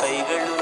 கைகளும்